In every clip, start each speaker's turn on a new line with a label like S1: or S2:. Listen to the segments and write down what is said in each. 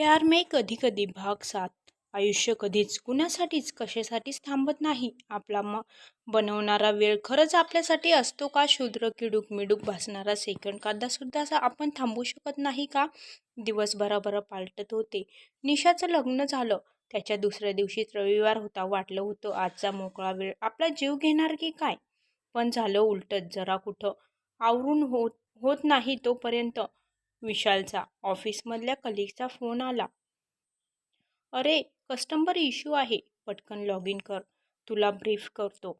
S1: प्यार में कधी कधी भाग सात आयुष्य कधीच कुणासाठीच कशासाठीच थांबत नाही. आपला म बनवणारा वेळ खरंच आपल्यासाठी असतो का? शूद्र किडूक मिडूक भासणारा सेकंड कादासुद्धा असा आपण थांबू शकत नाही का? दिवस पालटत होते. निशाचं लग्न झालं. त्याच्या दुसऱ्या दिवशीच रविवार होता. वाटलं होतं आजचा मोकळा वेळ आपला जीव घेणार की काय? पण झालं उलटत जरा कुठं आवरून होत होत नाही तोपर्यंत विशालचा ऑफिसमधल्या कलिगचा फोन आला. अरे कस्टमर इश्यू आहे. पटकन लॉग इन कर. तुला ब्रीफ करतो.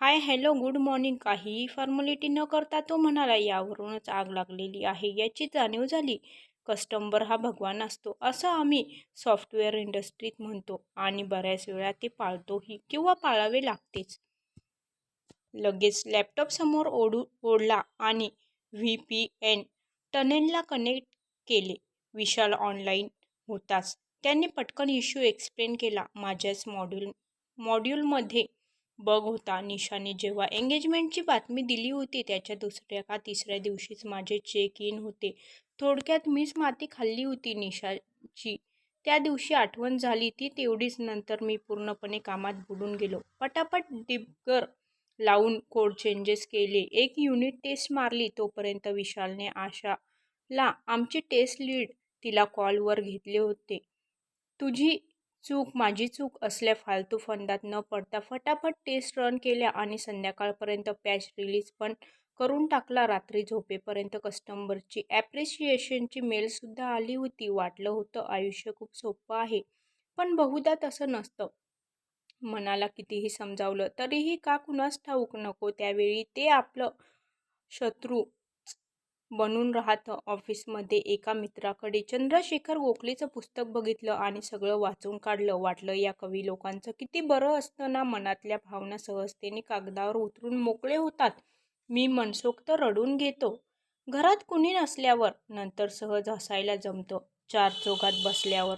S1: Hi hello good morning. काहीही फॉर्मॅलिटी न करता तो म्हणाला यावरूनच आग लागलेली आहे. याची जाणीव झाली. कस्टमर हा भगवान असतो असं आम्ही सॉफ्टवेअर इंडस्ट्रीत म्हणतो आणि बऱ्याच वेळा ते पाळतोही किंवा पाळावे लागतेच. लगेच लॅपटॉप समोर ओढू ओढला आणि व्ही पी एन टनेलला कनेक्ट केले. विशाल ऑनलाईन होताच. त्यांनी पटकन इश्यू एक्सप्लेन केला. माझ्याच मॉड्यूल मॉड्यूलमध्ये बग होता. निशाने जेव्हा एंगेजमेंटची बातमी दिली होती त्याच्या दुसऱ्या का तिसऱ्या दिवशीच माझे चेक इन होते. थोडक्यात मीच माती खाल्ली होती निशाची. त्या दिवशी आठवण झाली ती तेवढीच. नंतर मी पूर्णपणे कामात बुडून गेलो. पटापट डिबगर लावून कोड चेंजेस केले. एक युनिट टेस्ट मारली. तोपर्यंत विशालने आशा ला आमची टेस्ट लीड तिला कॉलवर घेतले होते. तुझी चूक माझी चूक असल्या फालतू फंदात न पडता फटाफट टेस्ट रन केल्या आणि संध्याकाळपर्यंत पॅच रिलीज पण करून टाकला. रात्री झोपेपर्यंत कस्टमरची ॲप्रिशिएशनची मेलसुद्धा आली होती. वाटलं होतं आयुष्य खूप सोपं आहे पण बहुधा तसं नसतं. मनाला कितीही समजावलं तरीही का कुणास ठाऊक नको त्यावेळी ते आपलं शत्रू बनून राहतं. ऑफिसमध्ये एका मित्राकडे चंद्रशेखर गोखलेचं पुस्तक बघितलं आणि सगळं वाचून काढलं. वाटलं या कवी लोकांचं किती बरं असतं ना. मनातल्या भावना सहजतेने कागदावर उतरून मोकळे होतात. मी मनसोक्त रडून घेतो. घरात कुणी नसल्यावर नंतर सहज हसायला जमतं. चार चौघात बसल्यावर.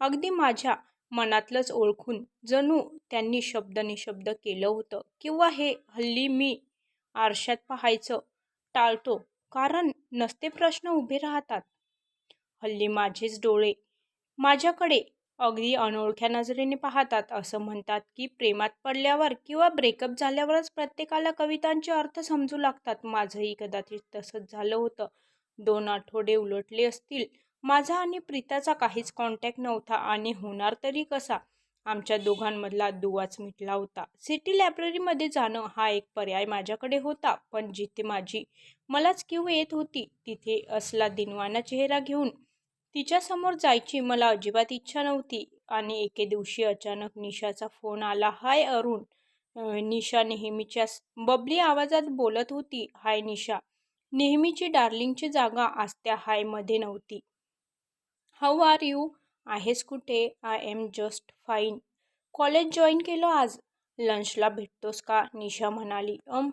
S1: अगदी माझ्या मनातलंच ओळखून जणू त्यांनी शब्द निशब्द केलं होतं. किंवा हे हल्ली मी आरशात पाहायचं टाळतो. कारण नसते प्रश्न उभे राहतात. हल्ली माझेच डोळे माझ्याकडे अगदी अनोळख्या नजरेने पाहतात असं म्हणतात की प्रेमात पडल्यावर किंवा ब्रेकअप झाल्यावरच प्रत्येकाला कवितांचे अर्थ समजू लागतात. माझंही कदाचित तसंच झालं होतं. दोन आठवडे उलटले असतील. माझा आणि प्रीताचा काहीच कॉन्टॅक्ट नव्हता आणि होणार तरी कसा? आमच्या दोघांमधला दुवाच मिटला होता. सिटी लायब्ररीमध्ये जाणं हा एक पर्याय माझ्याकडे होता पण जिथे माझी मलाच किव येत होती तिथे असला दिनवाना चेहरा घेऊन तिच्यासमोर जायची मला अजिबात इच्छा नव्हती. आणि एके दिवशी अचानक निशाचा फोन आला. हाय अरुण. निशा नेहमीच्या बबली आवाजात बोलत होती. हाय निशा. नेहमीची डार्लिंगची जागा आज त्या हायमध्ये नव्हती. How are you? आहेस कुठे? I am just fine college join केलं आज? लंचला भेटतोस का? निशा म्हणाली. अम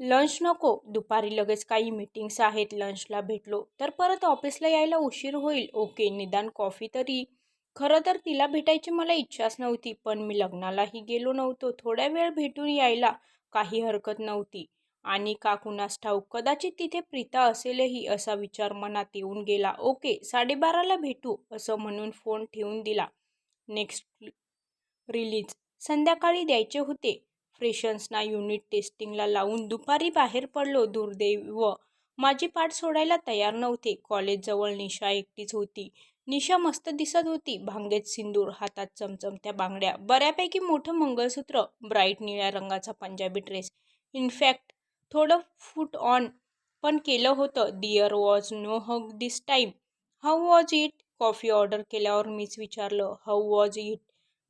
S1: लंच नको. दुपारी लगेच काही मीटिंग्स आहेत. लंचला भेटलो. तर परत ऑफिसला यायला उशीर होईल. ओके निदान कॉफी तरी. खरं तर तिला भेटायची मला इच्छाच नव्हती पण मी लग्नालाही गेलो नव्हतो. थोड्या वेळ भेटून यायला काही हरकत नव्हती. आणि का कुणास ठाऊक कदाचित तिथे प्रीता असेलही असा विचार मनात येऊन गेला. ओके साडेबाराला भेटू असं म्हणून फोन ठेवून दिला. Next release. संध्याकाळी द्यायचे होते. फ्रेशन्सना युनिट टेस्टिंगला लावून दुपारी बाहेर पडलो. दुर्दैव. माझी पाठ सोडायला तयार नव्हते. कॉलेजजवळ निशा एकटीच होती. निशा मस्त दिसत होती. भांगेत सिंदूर हातात चमचमत्या बांगड्या. बऱ्यापैकी मोठं मंगळसूत्र ब्राईट निळ्या रंगाचा पंजाबी ड्रेस. इनफॅक्ट थोडं फूट ऑन पण केलं होतं. Dear was no hug this time how was it coffee order केल्यावर मीच विचारलं. हाऊ वॉज इट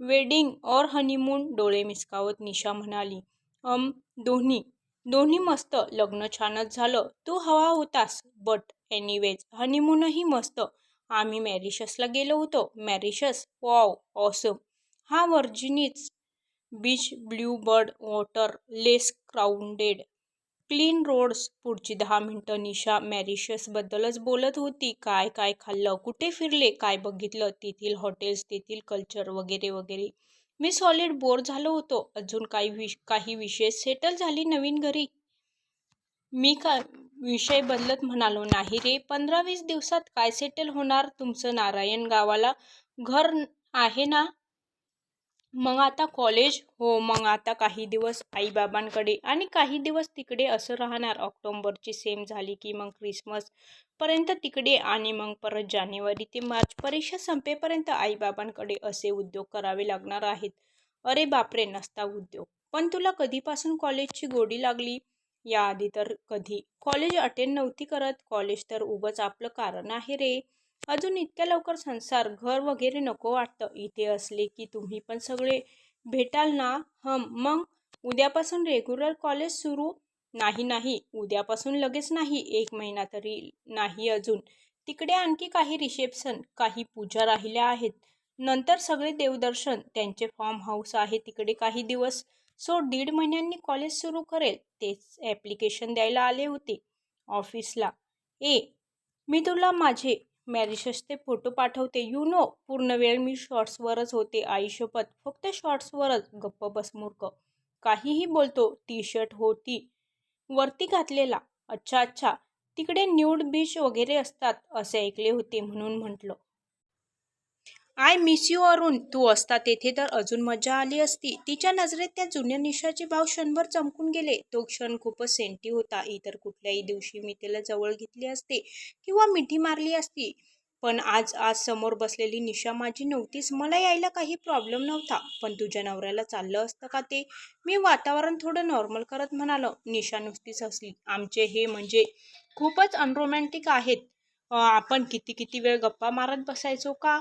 S1: वेडिंग और हनीमून डोळे मिसकावत निशा म्हणाली. अम दोन्ही. दोन्ही मस्त. लग्न छानच झालं. तू हवा होतास. बट एनिवेज हनीमूनही मस्त. आम्ही मॅरिशसला गेलो होतो. मॅरिशस? वॉव ऑसम हा व्हर्जिनीच beach blue bird water less crowded clean roads पुढची दहा मिनटं निशा मॅरिशसबद्दलच बोलत होती. काय काय खाल्लं कुठे फिरले काय बघितलं तेथील हॉटेल्स तेथील कल्चर वगैरे वगैरे. मी सॉलिड बोर झालो होतो. अजून काही विश काही विशेष सेटल झाली नवीन घरी. मी का विषय बदलत म्हणालो नाही रे पंधरा वीस दिवसात काय सेटल होणार? तुमचं नारायण गावाला घर आहे ना? मग आता कॉलेज हो मग आता काही दिवस आईबाबांकडे आणि काही दिवस तिकडे असं राहणार. ऑक्टोंबरची सेम झाली की मग क्रिसमस पर्यंत तिकडे आणि मग परत जानेवारी ते मार्च परीक्षा संपेपर्यंत आईबाबांकडे असे उद्योग करावे लागणार आहेत. अरे बापरे नसता उद्योग. पण तुला कधीपासून कॉलेजची गोडी लागली? याआधी तर कधी. कॉलेज अटेंड नव्हती करत. कॉलेज तर उगच आपलं कारण आहे रे. अजून इतक्या लवकर संसार घर वगैरे नको वाटतं. इथे असले की तुम्ही पण सगळे भेटाल ना? हम मग? उद्यापासून रेग्युलर कॉलेज सुरू? नाही नाही. उद्यापासून लगेच नाही. एक महिना तरी नाही अजून. तिकडे आणखी काही रिसेप्शन काही पूजा राहिल्या आहेत. नंतर सगळे देवदर्शन त्यांचे फॉर्म हाऊस आहे तिकडे काही दिवस. सो दीड महिन्यांनी कॉलेज सुरू करेल. तेच ॲप्लिकेशन द्यायला आले होते ऑफिसला ए मी तुला माझे मॅरिशसचे फोटो पाठवते. यू नो पूर्ण वेळ मी शॉर्ट्सवरच होते. आईशपथ फक्त शॉर्ट्सवरच. गप्प बस मूर्ख. काहीही बोलतो टी शर्ट होती. वरती घातलेला. अच्छा अच्छा. तिकडे न्यूड बीच वगैरे असतात असे ऐकले होते म्हणून म्हटलं. I miss you Arun. तू असता तेथे तर अजून मजा आली असती. तिच्या नजरेत त्या जुन्या निशाचे भाव क्षणभर चमकून गेले. तो क्षण खूपच सेंटी होता. इतर कुठल्याही दिवशी मी तिला जवळ घेतली असते किंवा मिठी मारली असती. पण आज आज समोर बसलेली निशा माझी नव्हतीच. मला यायला काही प्रॉब्लेम नव्हता. पण तुझ्या नवऱ्याला चाललं असतं का ते? मी वातावरण थोडं नॉर्मल करत म्हणालो. निशा नुसतीच हसली. आमचे हे म्हणजे खूपच अनरोमॅन्टिक आहेत. आपण किती किती वेळ गप्पा मारत बसायचो का?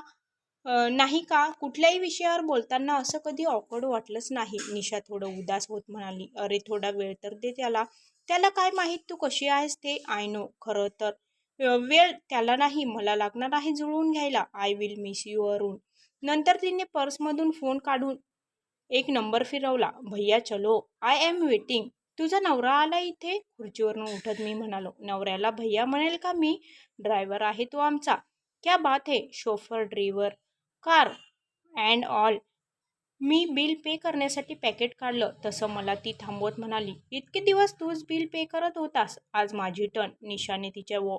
S1: नाही का? कुठल्याही विषयावर बोलताना असं कधी ऑकवर्ड वाटलंच नाही. निशा थोडं उदास होत म्हणाली. अरे थोडा वेळ तर दे त्याला. त्याला काय माहीत तू कशी आहेस ते? आय नो खरं तर. वेळ त्याला नाही. मला लागणार आहे जुळवून घ्यायला. I will miss you Arun. नंतर तिने पर्समधून फोन काढून एक नंबर फिरवला. भैया चलो. आय एम वेटिंग तुझा नवरा आला इथे? खुर्चीवरून उठत मी म्हणालो. नवऱ्याला भैया म्हणेल का मी? ड्रायव्हर आहे तो आमचा. क्या बात है? Chauffeur driver. Car and all. Me bill pay करण्यासाठी पॅकेट काढलं तसं मला ती थांबवत म्हणाली इतके दिवस तूच बिल पे करत होतास? आज माझी टर्न. निशाने तिच्या वॉ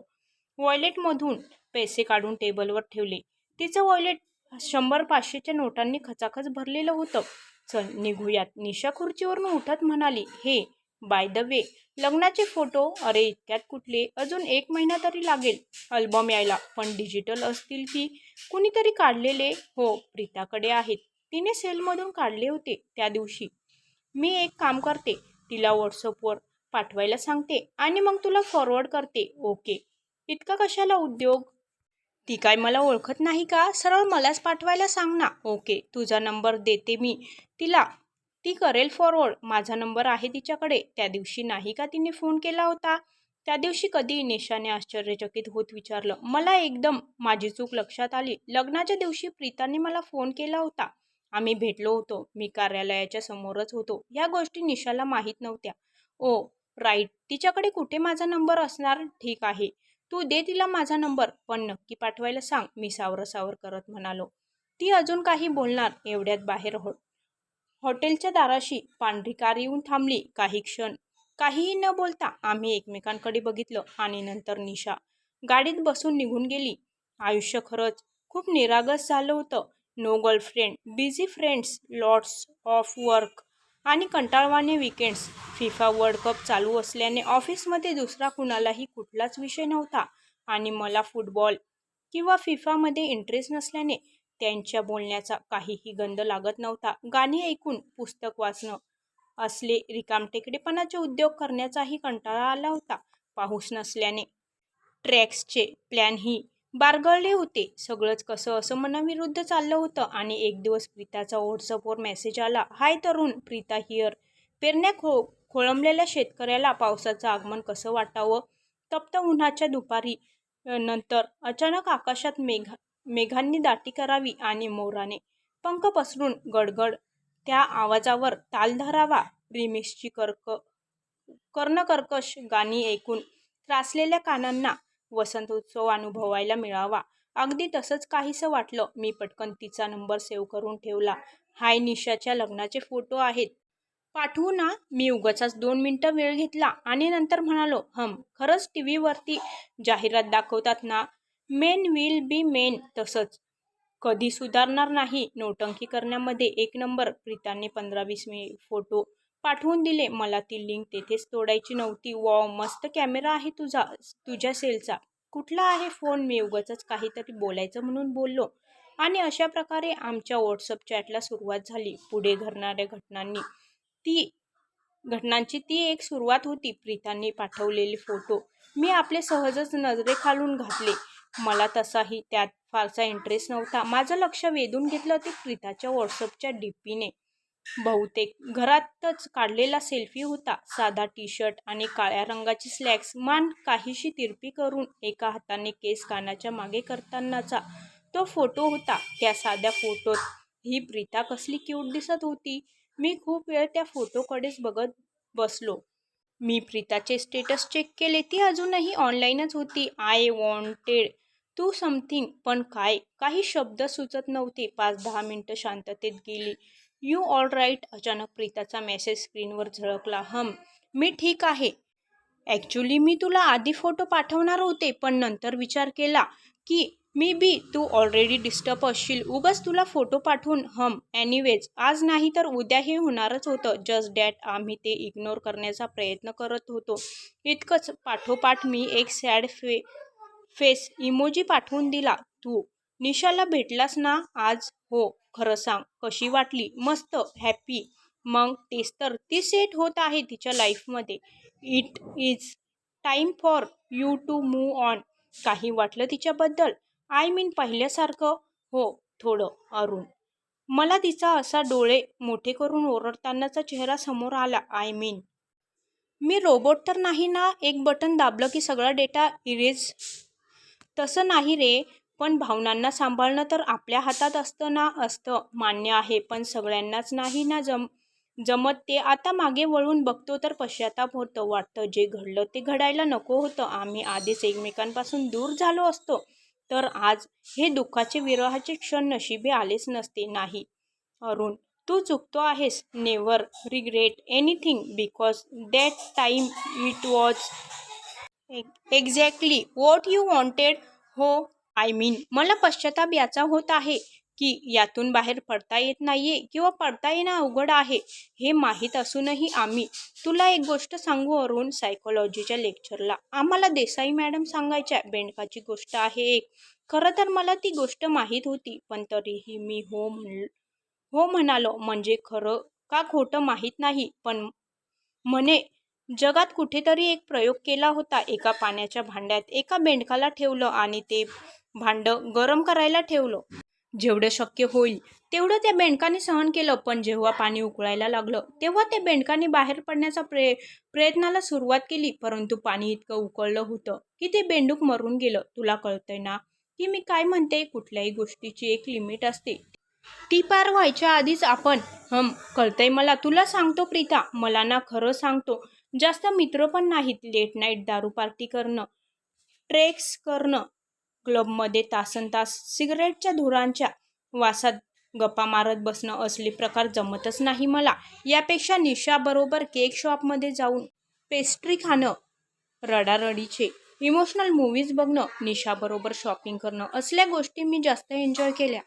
S1: वॉयलेटमधून पैसे काढून टेबलवर ठेवले. तिचं वॉयलेट शंभर पाचशेच्या नोटांनी खचाखच भरलेलं होतं. चल निघूयात. निशा खुर्चीवरून उठत म्हणाली हे बाय द वे लग्नाचे फोटो अरे इतक्यात कुठले? अजून एक महिना तरी लागेल. अल्बम यायला. पण डिजिटल असतील की? कुणीतरी काढलेले? हो प्रीताकडे आहेत. तिने सेलमधून काढले होते त्या दिवशी. मी एक काम करते. तिला व्हॉट्सअपवर पाठवायला सांगते आणि मग तुला फॉरवर्ड करते. ओके इतका कशाला उद्योग? ती काय मला ओळखत नाही का? सरळ मलाच पाठवायला सांग ना. ओके तुझा नंबर देते मी. तिला ती करेल फॉरवर्ड माझा नंबर आहे तिच्याकडे. त्या दिवशी नाही का तिने फोन केला होता? त्या दिवशी कधी निशाने आश्चर्यचकित होत विचारलं. मला एकदम माझी चूक लक्षात आली. लग्नाच्या दिवशी प्रीताने मला फोन केला होता. आम्ही भेटलो होतो. मी कार्यालयाच्या समोरच होतो. या गोष्टी निशाला माहीत नव्हत्या. ओ राईट तिच्याकडे कुठे माझा नंबर असणार? ठीक आहे. तू दे तिला माझा नंबर पण नक्की पाठवायला सांग. मी सावर सावर करत म्हणालो. ती अजून काही बोलणार. एवढ्यात बाहेर हो हॉटेलच्या दाराशी पांढरी कार येऊन थांबली. काही क्षण काहीही न बोलता आम्ही एकमेकांकडे बघितलं आणि नंतर निशा गाडीत बसून निघून गेली. आयुष्य खरंच खूप निरागस झालं होतं. No girlfriend busy friends lots of work आणि कंटाळवाणे विकेंड्स फिफा वर्ल्ड कप चालू असल्याने ऑफिसमध्ये दुसरा कुणालाही कुठलाच विषय नव्हता. आणि मला फुटबॉल किंवा फिफामध्ये इंटरेस्ट नसल्याने त्यांच्या बोलण्याचा काहीही गंध लागत नव्हता. गाणी ऐकून पुस्तक वाचणं असले रिकामटेकडेपणाचे उद्योग करण्याचाही कंटाळा आला होता. पाऊस नसल्याने ट्रॅक्सचे प्लॅनही बारगळले होते. सगळंच कसं असं मनाविरुद्ध चाललं होतं आणि एक दिवस प्रीताचा व्हॉट्सअपवर मेसेज आला हाय तरुण प्रीता हिअर. पेरण्या खो खोळंबलेल्या शेतकऱ्याला पावसाचं आगमन कसं वाटावं? तप्त उन्हाच्या दुपारी नंतर अचानक आकाशात मेघा मेघांनी दाटी करावी आणि मोराने पंख पसरून गडगड त्या आवाजावर ताल धरावा. रिमिक्सची कर्क कर्णकर्कश गाणी ऐकून त्रासलेल्या कानांना वसंत उत्सव अनुभवायला मिळावा. अगदी तसंच काहीसं वाटलं मी पटकन तिचा नंबर सेव्ह करून ठेवला. हाय निशाच्या लग्नाचे फोटो आहेत. पाठवू ना? मी उगाचाच दोन मिनटं वेळ घेतला आणि नंतर म्हणालो हम खरंच टी व्हीवरती जाहिरात दाखवतात ना? मेन विल बी मेन तसंच. कधी सुधारणार नाही नोटंकी करण्यामध्ये एक नंबर प्रीताने पंधरा वीस मी फोटो पाठवून दिले. मला ती लिंक तेथेच तोडायची नव्हती. वॉ मस्त कॅमेरा आहे तुझा तुझ्या सेलचा. कुठला आहे फोन? मी उगाचच काहीतरी बोलायचं म्हणून बोललो. आणि अशा प्रकारे आमच्या व्हॉट्सअप चॅटला सुरुवात झाली. पुढे घडणाऱ्या घटनांनी ती घटनांची ती एक सुरुवात होती. प्रीतांनी पाठवलेले फोटो मी आपले सहजच नजरेखालून घातले. मला तसाही त्यात फारसा इंटरेस्ट नव्हता. माझं लक्ष वेधून घेतलं ते प्रीताच्या व्हॉट्सअपच्या डी पीने बहुतेक घरातच काढलेला सेल्फी होता. साधा टी शर्ट आणि काळ्या रंगाची स्लॅक्स मान काहीशी तिरपी करून एका हाताने केस कानाच्या मागे करतानाचा तो फोटो होता. त्या साध्या फोटोत ही प्रीता कसली क्यूट दिसत होती? मी खूप वेळ त्या फोटोकडेच बघत बसलो. मी प्रीताचे स्टेटस चेक केले. ती अजूनही ऑनलाईनच होती. आय वॉन्टेड तू समथिंग पण काय? काही शब्द सुचत नव्हते. पाच दहा मिनटं शांततेत गेली. You all right. अचानक प्रीताचा मेसेज स्क्रीनवर झळकला. हम मी ठीक आहे. ॲक्च्युली मी तुला आधी फोटो पाठवणार होते पण नंतर विचार केला की मी बी तू ऑलरेडी डिस्टर्ब असशील. उगाच तुला फोटो पाठवून. हम एनिवेज आज नाही तर उद्या हे होणारच होतं. जस्ट डॅट आम्ही ते इग्नोर करण्याचा प्रयत्न करत होतो. इतकंच. पाठोपाठ मी एक सॅड फे फेस इमोजी पाठवून दिला तू निशाला भेटलास ना आज? हो खरं सांग कशी वाटली? मस्त हॅपी मग तेच तर ती सेट होत आहे तिच्या लाईफमध्ये it is time for you to move on काही वाटलं तिच्याबद्दल? आय मीन पहिल्यासारखं? हो थोडं अरुण. मला तिचा असा डोळे मोठे करून ओरडतानाचा चेहरा समोर आला. आय मीन मी रोबोट तर नाही ना? एक बटन दाबलं की सगळा डेटा इरेज तसं नाही रे पण भावनांना सांभाळणं तर आपल्या हातात असतं ना असतं. मान्य आहे पण सगळ्यांनाच नाही ना जम जमत ते. आता मागे वळून बघतो तर पश्चाताप होतं. वाटतं जे घडलं ते घडायला नको होतं. आम्ही आधीच एकमेकांपासून दूर झालो असतो. तर आज हे दुःखाचे विरहाचे क्षण नशिबे आलेच नसते. नाही. अरुण तू चुकतो आहेस. Never regret anything because that time it was exactly what you wanted हो आय मीन मला पश्चाताप याचा होत आहे की यातून बाहेर पडता येत नाहीये किंवा पडता येणं अवघड आहे हे माहीत असूनही आम्ही. तुला एक गोष्ट सांगू अरुण सायकोलॉजीच्या लेक्चरला आम्हाला देसाई मॅडम सांगायच्या बेंडकाची गोष्ट आहे एक. खरं तर मला ती गोष्ट माहीत होती पण तरीही मी हो म्हण हो म्हणालो. म्हणजे खरं का खोटं माहीत नाही पण म्हणे जगात कुठेतरी एक प्रयोग केला होता. एका पाण्याच्या भांड्यात एका बेंडकाला ठेवलं आणि ते भांडं गरम करायला ठेवलं. जेवढं शक्य होईल तेवढं त्या बेंडकाने सहन केलं. पण जेव्हा पाणी उकळायला लागलं तेव्हा त्या बेंडकाने बाहेर पडण्याचा प्रे प्रयत्नाला सुरुवात केली. परंतु पाणी इतकं उकळलं होतं की ते बेंडूक मरून गेलं. तुला कळतंय ना की मी काय म्हणते? कुठल्याही गोष्टीची एक लिमिट असते. ती पार व्हायच्या आधीच आपण हम कळतंय मला. तुला सांगतो प्रीता. मला ना खरं सांगतो जास्त मित्र पण नाहीत लेट नाईट दारू पार्टी करणं ट्रेक्स करणं. क्लबमध्ये तासन तास सिगरेटच्या धुरांच्या वासात गप्पा मारत बसणं असले प्रकार जमतच नाही मला. यापेक्षा निशाबरोबर केक शॉपमध्ये जाऊन पेस्ट्री खाणं रडारडीचे इमोशनल मूवीज बघणं निशाबरोबर शॉपिंग करणं असल्या गोष्टी मी जास्त एन्जॉय केल्या.